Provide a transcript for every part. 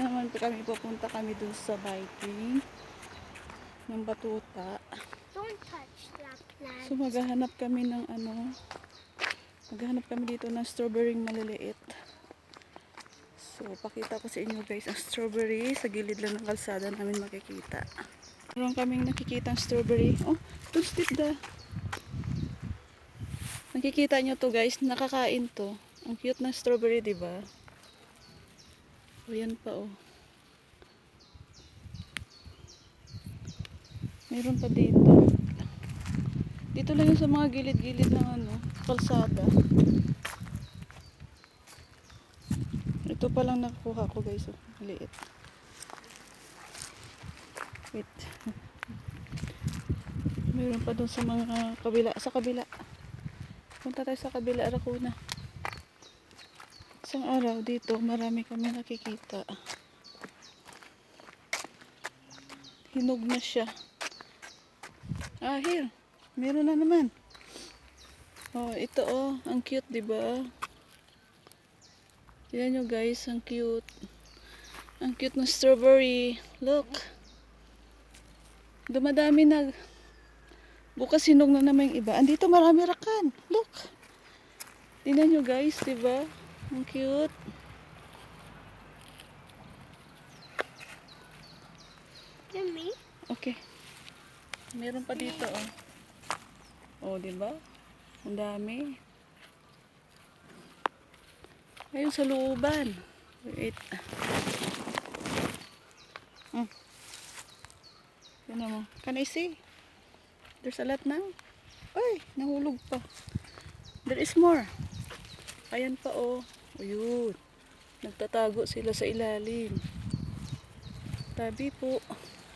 naman po kami. Pupunta kami dun sa biking ng batuta. Don't touch that plant. So maghahanap kami ng ano. Maghahanap kami dito ng strawberry maliliit. So pakita ko sa inyo guys ang strawberry. Sa gilid lang ng kalsada namin makikita. Meron kaming nakikita strawberry. Oh, don't stick the... Nakikita nyo to guys. Nakakain to. Ang cute ng strawberry, di ba? O yan pa oh. Meron pa dito. Dito lang yung sa mga gilid-gilid ng ano, kalsada. Ito pa lang nakuha ko guys. Oh. Maliit. Wait. Meron pa doon sa mga kabila. Sa kabila. Punta tayo sa kabila, Rakuna. Isang araw dito, marami kami nakikita. Hinog na siya. Ah, here. Meron na naman. Oh, ito oh. Ang cute, di ba? Tignan nyo guys, ang cute. Ang cute ng strawberry. Look. Dumadami na. Bukas hinog na naman yung iba. Andito marami rakan. Look. Tingnan nyo guys, di ba? Ang cute. Yummy. Okay. Meron pa dito, oh. Oh, di ba? Ang dami. Ayun sa looban. Wait. Hmm. Yan mo. Can I see? There's a lot now. Ay, nahulog pa. There is more. Ayan pa, oh. Ayun. Nagtatago sila sa ilalim. Tabi po.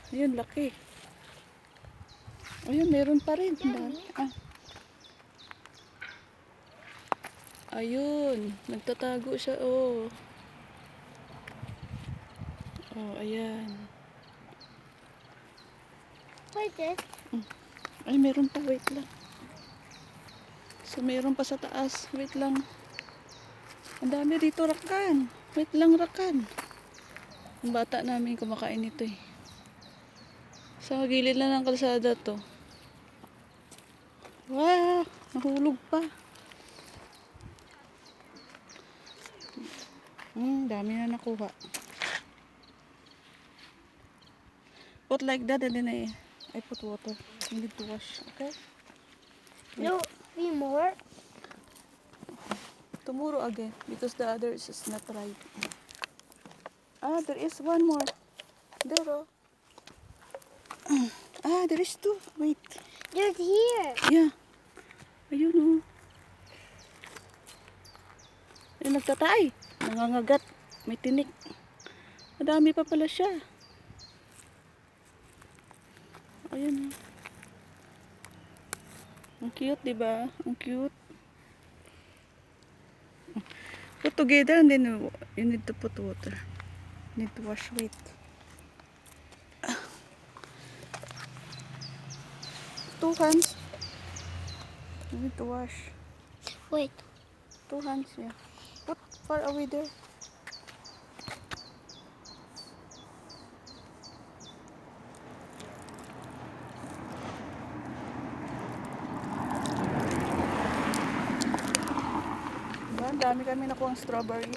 Ayun, laki. Ayun, meron pa rin. Ah. Ayun, nagtatago siya, oh. Oh, ayan. What is this? Ay, meron pa. Wait lang. So, meron pa sa taas. Wait lang. Ang dami dito, rakan. Wait lang, rakan. Ang bata namin kumakain nito eh. Sa gilid lang ng kalsada to. Wow! Nahulog pa. Hmm, dami na nakuha. Put like that and then I, I put water. You need to wash, okay? No, be more. Tomorrow again because the others is not ripe. Ah, there is one more. There oh. Ah, there is two. Wait. There's here. Yeah. Ayun oh. Ay, nagtatay. Nangangagat. May tinik. Madami pa pala siya. Ayun oh. Ang cute, di ba? Ang cute. Put together and then you you need to put water. Need to wash. Wait. Two hands. You need to wash. Wait. Two hands, yeah. Put far away there. Dami kami nakuha strawberry.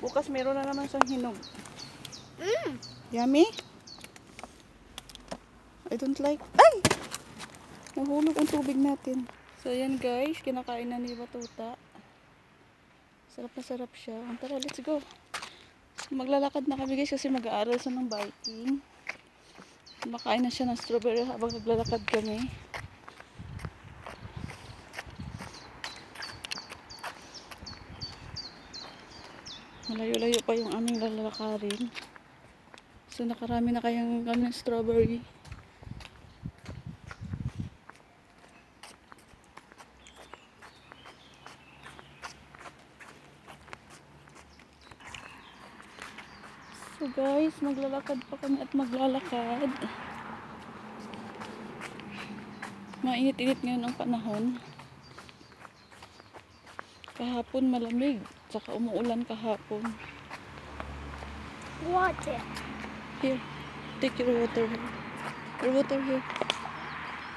Bukas meron na naman siyang hinog. Mm. Yummy? I don't like... Ay! Nahulog ang tubig natin. So, yan guys. Kinakain na ni Batuta. Sarap na sarap siya. Tara, let's go. Maglalakad na kami guys kasi mag-aaral siya ng biking. Kumakain na siya ng strawberry habang naglalakad kami. Malayo-layo pa yung aming lalakarin. So nakarami na kayang kami strawberry. So guys, maglalakad pa kami at maglalakad. Mainit-init ngayon ang panahon. Kahapon malamig. Tsaka umuulan kahapon. Water. Here. Take your water. Your water here.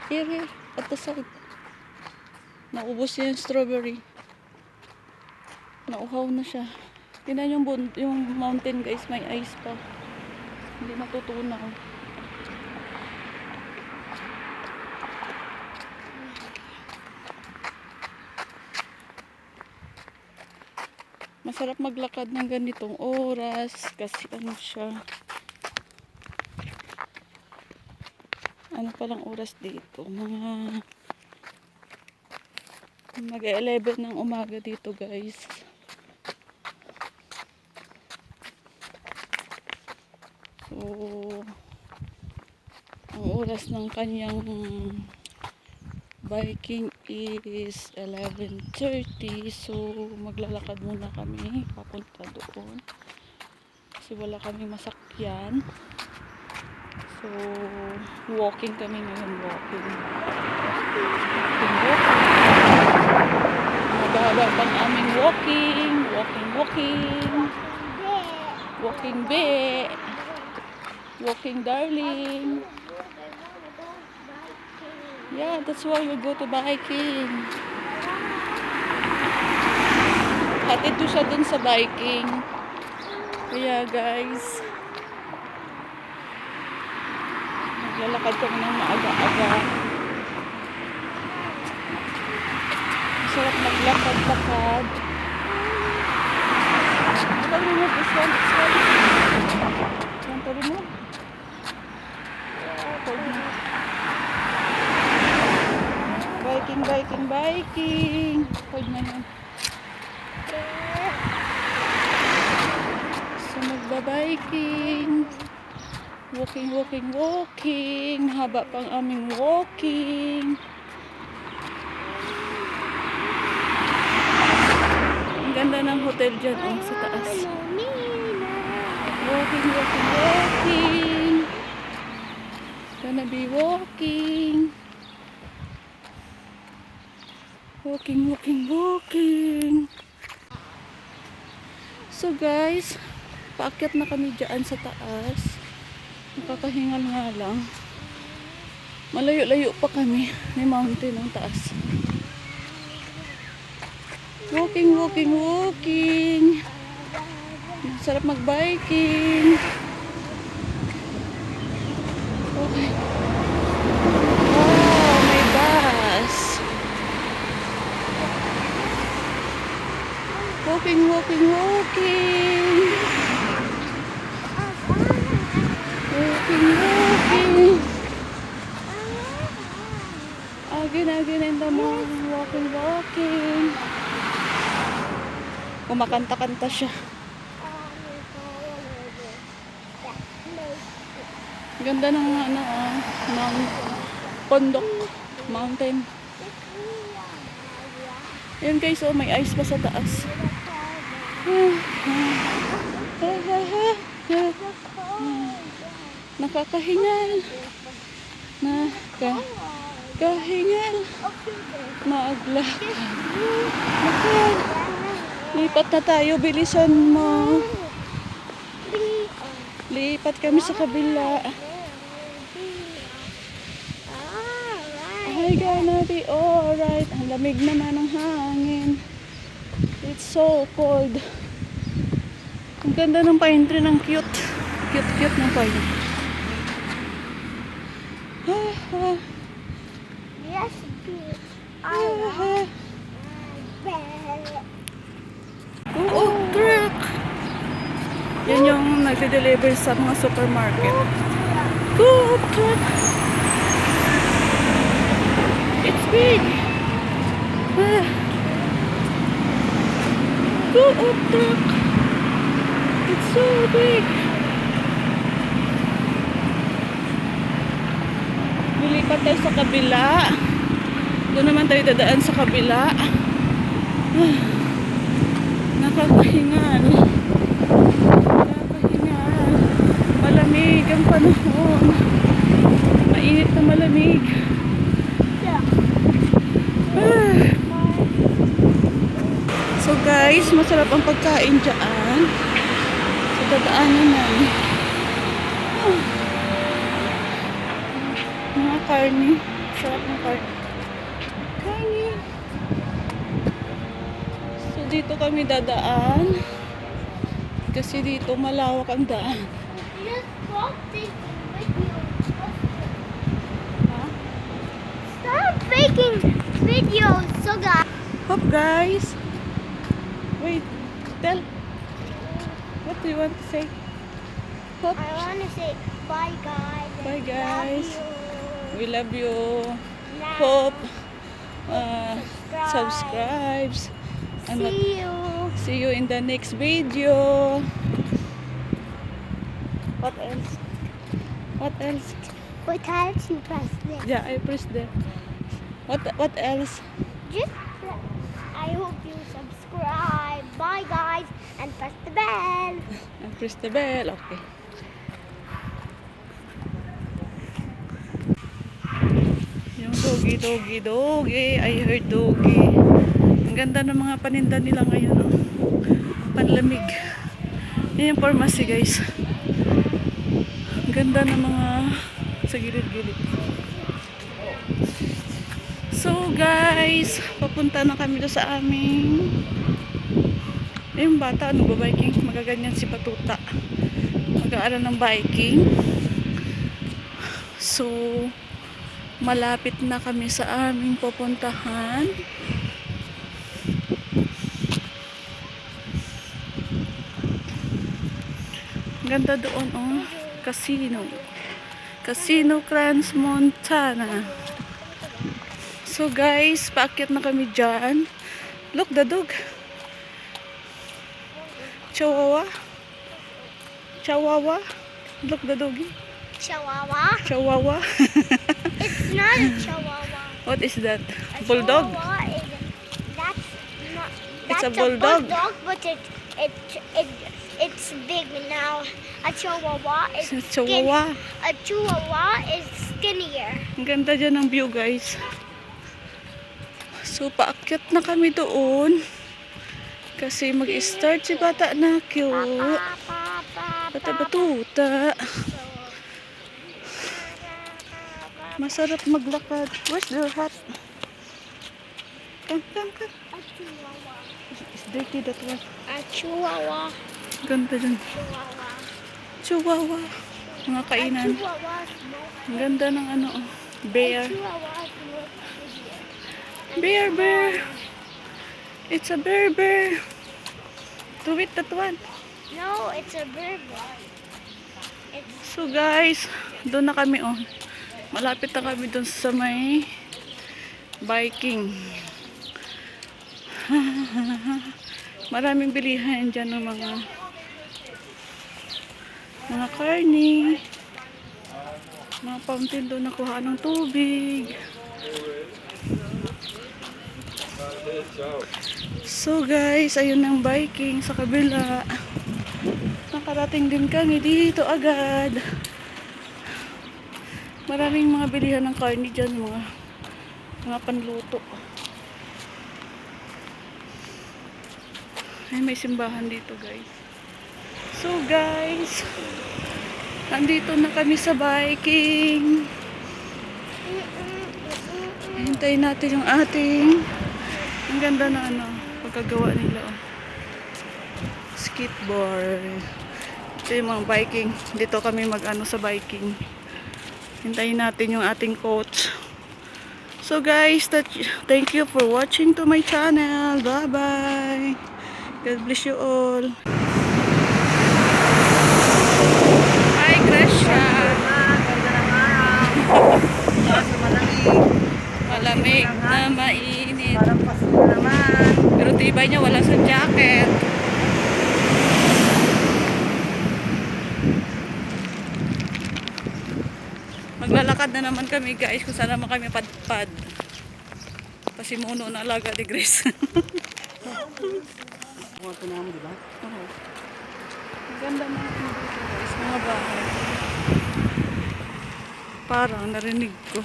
Here, here. At the side. Naubos yung strawberry. Nauhaw na siya. Tingnan yung, yung mountain guys. May ice pa. Hindi natutunaw. Masarap maglakad ng ganitong oras kasi ano siya. Ano palang oras dito? Mga mag 11 ng umaga dito guys. So, ang oras ng kanyang biking is 11.30 so maglalakad muna kami papunta doon. Kasi wala kami masakyan. So walking kami ngayon walking. Mababa pang aming walking walking walking. Walking be. Walking darling Yeah, that's why we go to biking. Hatid ko siya dun sa biking. Kaya guys, maglalakad kami ng maaga-aga. Sarap maglakad-lakad. Can you remove this one? This one? Want to remove? Yeah, hold me. Biking, biking, biking. Hold na yan. So, magbabiking. Walking, walking, walking. Haba pang aming walking. Ang ganda ng hotel dyan, oh, sa taas. Walking, walking, walking. Gonna be walking. Walking, walking, walking. So guys, paakyat na kami dyan sa taas. Nakakahingal nga lang. Malayo-layo pa kami. May mountain ang taas. Walking, walking, walking. Sarap mag-biking. Okay. Wow, may bus. Walking, walking, walking. Walking. Again, again in the morning. Walking, walking. Kumakanta-kanta siya. Ganda ng ano, ah, ng pondok mountain. Yan guys, oh, may ice pa sa taas. Nakakahingal. Nakakahingal. Maglakad. Lakad. Lipat na tayo, bilisan mo. Lipat kami sa kabila. I gonna be alright. Ang lamig naman ng hangin. It's so cold. Ang ganda ng pine tree. Ang cute. Cute, cute ng pine. Ah, ah, Yes, ah. I Oo, truck! Yan yung nagde-deliver sa mga supermarket. Go, truck! It's big! Ah. Truck! It's so big! Lilipat tayo sa kabila. Doon naman tayo dadaan sa kabila. Ah. Nakakahingal. Nakakahingal. Malamig ang panahon. Mainit na malamig. Ah. Masarap ang pagkain dyan. Sa dadaanan namin. Ah. Mga karni. Sarap ng karni. Karni. So dito kami dadaan. Kasi dito malawak ang daan. Stop making videos, so guys. Hop guys. Wait. Tell. What do you want to say? Hop. I want to say bye, guys. Bye, guys. Love We love you. Now, Hope. Uh, subscribes. And See you. see you in the next video. What else? What else? What else you press this? Yeah, I pressed there. What what else? Just press. I hope you subscribe. Bye, guys, and press the bell. I press the bell. Okay. Yung doggy, doggy, doggy. I heard doggy. Ang ganda ng mga paninda nila ngayon. Oh. Panlamig. Yan yung pharmacy guys. Ang ganda ng mga sa gilid-gilid. So guys, papunta na kami doon sa aming yung bata, ano ba biking? Magaganyan si Patuta. Mag-aaral ng biking. So, malapit na kami sa aming pupuntahan. Ganda doon, oh. Casino. Casino Crans Montana. So guys, paakyat na kami dyan. Look, the dog. Chihuahua. Chihuahua. Look, the doggy. Chihuahua. Chihuahua. It's not a chihuahua. What is that? A Bulldog? is that's not. It's That's a bulldog. but it it it it's big now. A chihuahua is It's a skin- Chihuahua. A chihuahua is skinnier. Ang ganda dyan ng view, guys. So, paakyat na kami doon. Kasi mag-start si bata na pa, Bata batuta. Masarap maglakad. Where's their hat? Come, come, come. It's dirty that one. A chihuahua. Ganda dyan. Chihuahua. Chihuahua. Mga kainan. Ang ganda ng ano, oh. Bear. Bear, bear. It's a bear, bear. Do it, that one. No, it's a bird. It's So guys, doon na kami oh. Malapit na kami doon sa may biking. Maraming bilihan dyan ng mga mga karni. Mga fountain doon nakuha ng tubig. So guys, ayun ang biking sa kabila. Nakarating din kami dito agad. Maraming mga bilihan ng karni dyan, mga, mga panluto. Ay, may simbahan dito guys. So guys, nandito na kami sa biking. Hintayin natin yung ating ang ganda na ano, pagkagawa nila. Oh. Skateboard. Ito yung mga biking. Dito kami mag-ano sa biking. Hintayin natin yung ating coach. So guys, that, thank you for watching to my channel. Bye-bye. God bless you all. Hi, Gresha. Malamig na mainit. Parang pasko naman. Tibay niya wala sa jacket. Maglalakad na naman kami guys kung saan naman kami padpad. Pasimuno na alaga ni Grace. Mga tunamo, di ba? Oo. Ang Ganda mga dito guys, mga bahay. Parang narinig ko.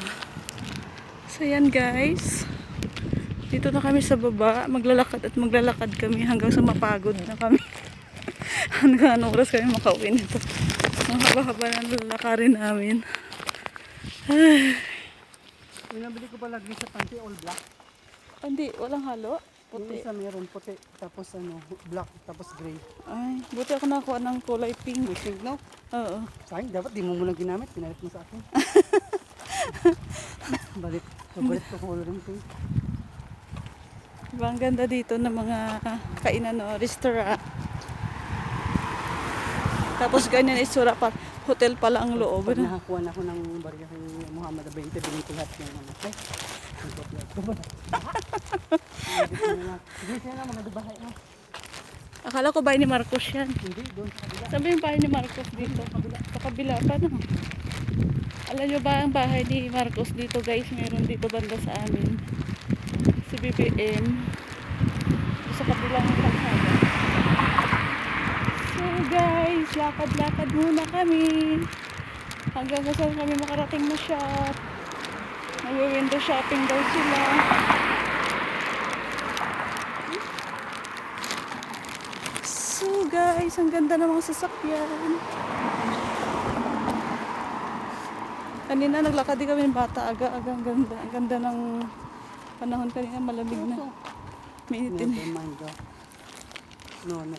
So yan guys. Dito na kami sa baba. Maglalakad at maglalakad kami hanggang sa mapagod na kami. hanggang anong oras kami makauwi nito. Ang haba-haba na lalakarin namin. Yung nabili ko pala sa panty all black. Hindi, walang halo. Yung Puti. isa meron puti, tapos ano, black, tapos gray. Ay, buti ako nakakuha ng kulay pink. Pink no? Oo. Sayang, dapat di mo muna ginamit. Pinalit mo sa akin. Balik. Pabalit ko color yung pink. Diba, ang ganda dito ng mga kainan o restaurant. Tapos ganyan isura pa. Hotel pala ang loob. Pag nakakuha na ako ng barya kay Muhammad 20, bilhin ko lahat ng ano. Eh. Akala ko bahay ni Marcos yan. Hindi, doon sa kabila. Sabi yung bahay ni Marcos dito. Sa kabila pa no. Alam nyo ba ang bahay ni Marcos dito guys? Meron dito banda sa amin. Si BBM. Sa kabilang kalsada. So guys, lakad-lakad muna kami. Hanggang sa saan kami makarating na shop. Mag-window shopping daw sila. So guys, ang ganda ng mga sasakyan. Kanina naglakad din kami ng bata aga-aga. Ang ganda. Ang ganda ng panahon kanina malamig na. Mainit din. No, no.